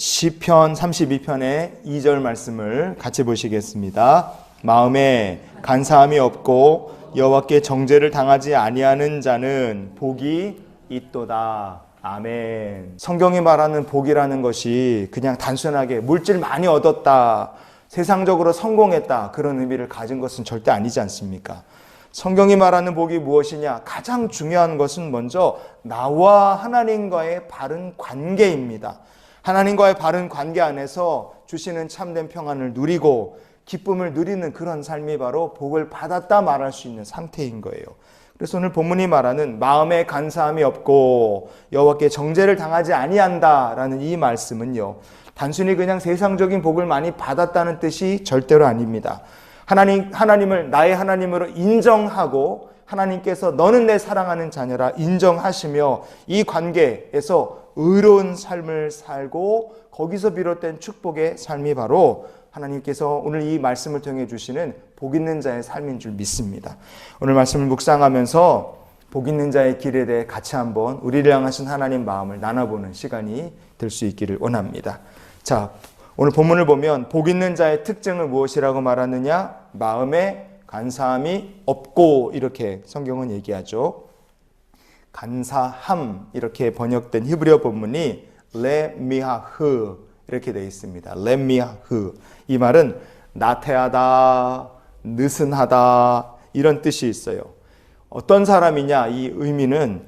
시편 32편의 2절 말씀을 같이 보시겠습니다. 마음에 간사함이 없고 여호와께 정죄를 당하지 아니하는 자는 복이 있도다. 아멘. 성경이 말하는 복이라는 것이 그냥 단순하게 물질 많이 얻었다. 세상적으로 성공했다. 그런 의미를 가진 것은 절대 아니지 않습니까? 성경이 말하는 복이 무엇이냐? 가장 중요한 것은 먼저 나와 하나님과의 바른 관계입니다. 하나님과의 바른 관계 안에서 주시는 참된 평안을 누리고 기쁨을 누리는 그런 삶이 바로 복을 받았다 말할 수 있는 상태인 거예요. 그래서 오늘 본문이 말하는 마음에 간사함이 없고 여호와께 정죄를 당하지 아니한다라는 이 말씀은요. 단순히 그냥 세상적인 복을 많이 받았다는 뜻이 절대로 아닙니다. 하나님 하나님을 나의 하나님으로 인정하고 하나님께서 너는 내 사랑하는 자녀라 인정하시며 이 관계에서 의로운 삶을 살고 거기서 비롯된 축복의 삶이 바로 하나님께서 오늘 이 말씀을 통해 주시는 복 있는 자의 삶인 줄 믿습니다. 오늘 말씀을 묵상하면서 복 있는 자의 길에 대해 같이 한번 우리를 향하신 하나님 마음을 나눠보는 시간이 될 수 있기를 원합니다. 자, 오늘 본문을 보면 복 있는 자의 특징을 무엇이라고 말하느냐? 마음에 간사함이 없고 이렇게 성경은 얘기하죠. 간사함 이렇게 번역된 히브리어 본문이 레미하흐 이렇게 되어 있습니다. 레미하흐 이 말은 나태하다, 느슨하다 이런 뜻이 있어요. 어떤 사람이냐 이 의미는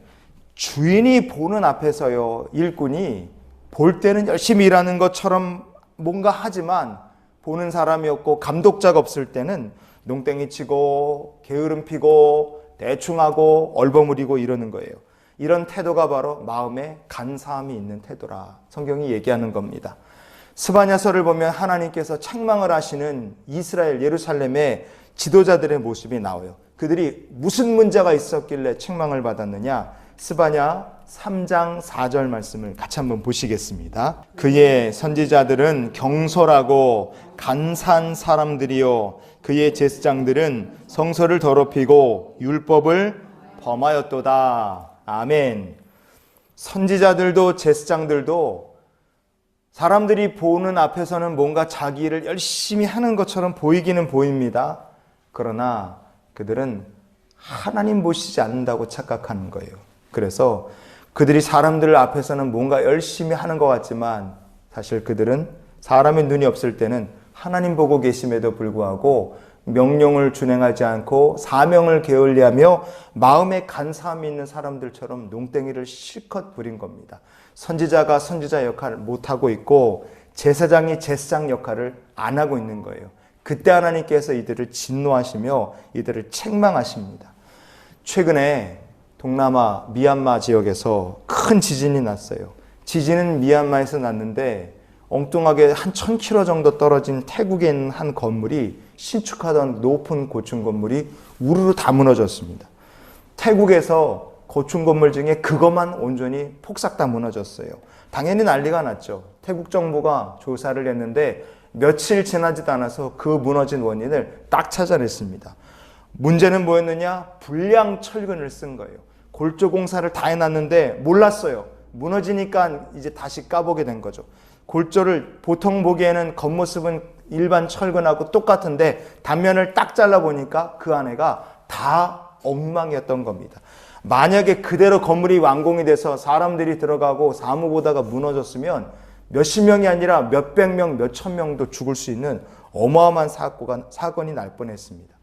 주인이 보는 앞에서요 일꾼이 볼 때는 열심히 일하는 것처럼 뭔가 하지만 보는 사람이 없고 감독자가 없을 때는 농땡이 치고 게으름 피고 대충 하고 얼버무리고 이러는 거예요. 이런 태도가 바로 마음에 간사함이 있는 태도라 성경이 얘기하는 겁니다. 스바냐서를 보면 하나님께서 책망을 하시는 이스라엘 예루살렘의 지도자들의 모습이 나와요. 그들이 무슨 문제가 있었길래 책망을 받았느냐? 스바냐 3장 4절 말씀을 같이 한번 보시겠습니다. 그의 선지자들은 경솔하고 간산 사람들이요 그의 제사장들은 성서를 더럽히고 율법을 범하였도다. 아멘. 선지자들도 제사장들도 사람들이 보는 앞에서는 뭔가 자기 일을 열심히 하는 것처럼 보이기는 보입니다. 그러나 그들은 하나님 보시지 않는다고 착각하는 거예요. 그래서 그들이 사람들 앞에서는 뭔가 열심히 하는 것 같지만 사실 그들은 사람의 눈이 없을 때는 하나님 보고 계심에도 불구하고 명령을 준행하지 않고 사명을 게을리하며 마음에 간사함이 있는 사람들처럼 농땡이를 실컷 부린 겁니다. 선지자가 선지자 역할을 못하고 있고 제사장이 제사장 역할을 안 하고 있는 거예요. 그때 하나님께서 이들을 진노하시며 이들을 책망하십니다. 최근에 동남아 미얀마 지역에서 큰 지진이 났어요. 지진은 미얀마에서 났는데 엉뚱하게 한 1000km 정도 떨어진 태국에 있는 한 건물이 신축하던 높은 고층 건물이 우르르 다 무너졌습니다. 태국에서 고층 건물 중에 그것만 온전히 폭삭 다 무너졌어요. 당연히 난리가 났죠. 태국 정부가 조사를 했는데 며칠 지나지도 않아서 그 무너진 원인을 딱 찾아냈습니다. 문제는 뭐였느냐? 불량 철근을 쓴 거예요. 골조 공사를 다 해놨는데 몰랐어요. 무너지니까 이제 다시 까보게 된 거죠. 골조를 보통 보기에는 겉모습은 일반 철근하고 똑같은데 단면을 딱 잘라보니까 그 안에가 다 엉망이었던 겁니다. 만약에 그대로 건물이 완공이 돼서 사람들이 들어가고 사무 보다가 무너졌으면 몇십 명이 아니라 몇백 명, 몇천 명도 죽을 수 있는 어마어마한 사고가, 사건이 날 뻔했습니다.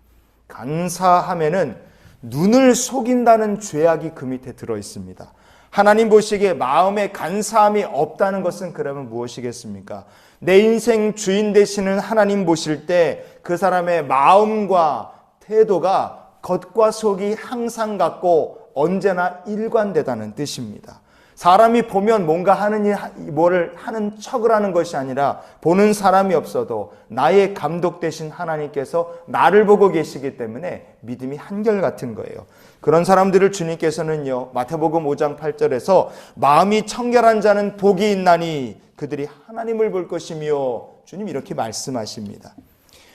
간사함에는 눈을 속인다는 죄악이 그 밑에 들어 있습니다. 하나님 보시기에 마음에 간사함이 없다는 것은 그러면 무엇이겠습니까? 내 인생 주인 되시는 하나님 보실 때 그 사람의 마음과 태도가 겉과 속이 항상 같고 언제나 일관되다는 뜻입니다. 사람이 보면 뭔가 하는 일, 뭐를 하는 척을 하는 것이 아니라 보는 사람이 없어도 나의 감독 되신 하나님께서 나를 보고 계시기 때문에 믿음이 한결같은 거예요. 그런 사람들을 주님께서는요, 마태복음 5장 8절에서 마음이 청결한 자는 복이 있나니 그들이 하나님을 볼 것이며 주님 이렇게 말씀하십니다.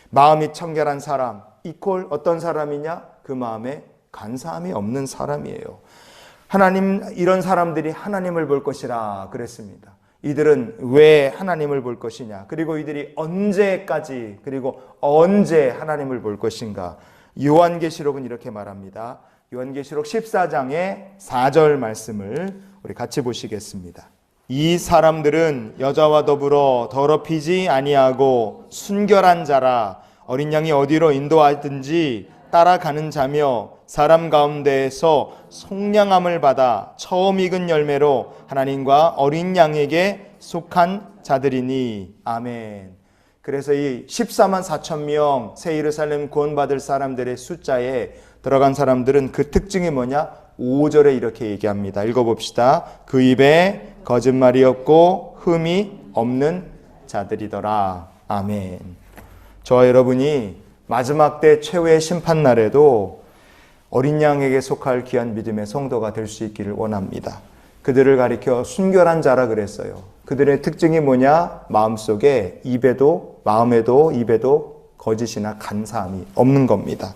마음이 청결한 사람, 이퀄 어떤 사람이냐? 그 마음에 간사함이 없는 사람이에요. 하나님 이런 사람들이 하나님을 볼 것이라 그랬습니다. 이들은 왜 하나님을 볼 것이냐? 그리고 이들이 언제까지 그리고 언제 하나님을 볼 것인가? 요한계시록은 이렇게 말합니다. 요한계시록 14장의 4절 말씀을 우리 같이 보시겠습니다. 이 사람들은 여자와 더불어 더럽히지 아니하고 순결한 자라 어린 양이 어디로 인도하든지 따라가는 자며 사람 가운데에서 속량함을 받아 처음 익은 열매로 하나님과 어린 양에게 속한 자들이니 아멘. 그래서 이 14만 4천 명 새 예루살렘 구원받을 사람들의 숫자에 들어간 사람들은 그 특징이 뭐냐? 5절에 이렇게 얘기합니다. 읽어봅시다. 그 입에 거짓말이 없고 흠이 없는 자들이더라. 아멘. 저와 여러분이 마지막 때 최후의 심판 날에도 어린 양에게 속할 귀한 믿음의 성도가 될 수 있기를 원합니다. 그들을 가리켜 순결한 자라 그랬어요. 그들의 특징이 뭐냐? 마음속에 입에도 마음에도 입에도 거짓이나 간사함이 없는 겁니다.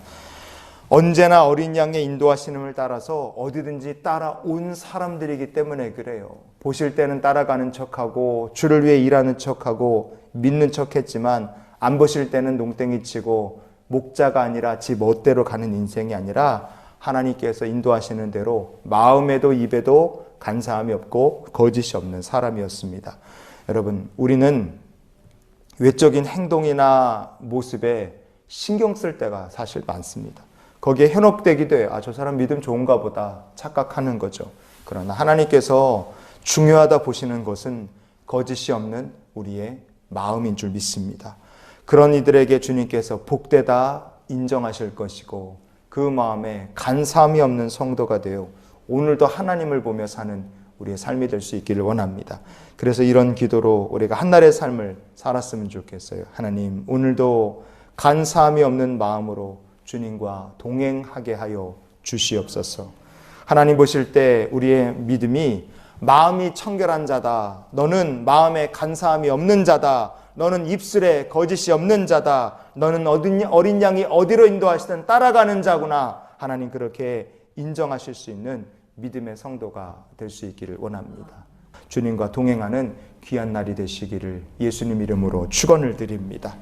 언제나 어린 양의 인도하시는을 따라서 어디든지 따라온 사람들이기 때문에 그래요. 보실 때는 따라가는 척하고 주를 위해 일하는 척하고 믿는 척했지만 안 보실 때는 농땡이 치고 목자가 아니라 지 멋대로 가는 인생이 아니라 하나님께서 인도하시는 대로 마음에도 입에도 간사함이 없고 거짓이 없는 사람이었습니다. 여러분, 우리는 외적인 행동이나 모습에 신경 쓸 때가 사실 많습니다. 거기에 현혹되기도 해요. 아, 저 사람 믿음 좋은가 보다 착각하는 거죠. 그러나 하나님께서 중요하다 보시는 것은 거짓이 없는 우리의 마음인 줄 믿습니다. 그런 이들에게 주님께서 복되다 인정하실 것이고 그 마음에 간사함이 없는 성도가 되어 오늘도 하나님을 보며 사는 우리의 삶이 될 수 있기를 원합니다. 그래서 이런 기도로 우리가 한날의 삶을 살았으면 좋겠어요. 하나님, 오늘도 간사함이 없는 마음으로 주님과 동행하게 하여 주시옵소서. 하나님 보실 때 우리의 믿음이 마음이 청결한 자다. 너는 마음에 간사함이 없는 자다. 너는 입술에 거짓이 없는 자다. 너는 어린, 양이 어디로 인도하시든 따라가는 자구나. 하나님 그렇게 인정하실 수 있는 믿음의 성도가 될 수 있기를 원합니다. 주님과 동행하는 귀한 날이 되시기를 예수님 이름으로 축원을 드립니다.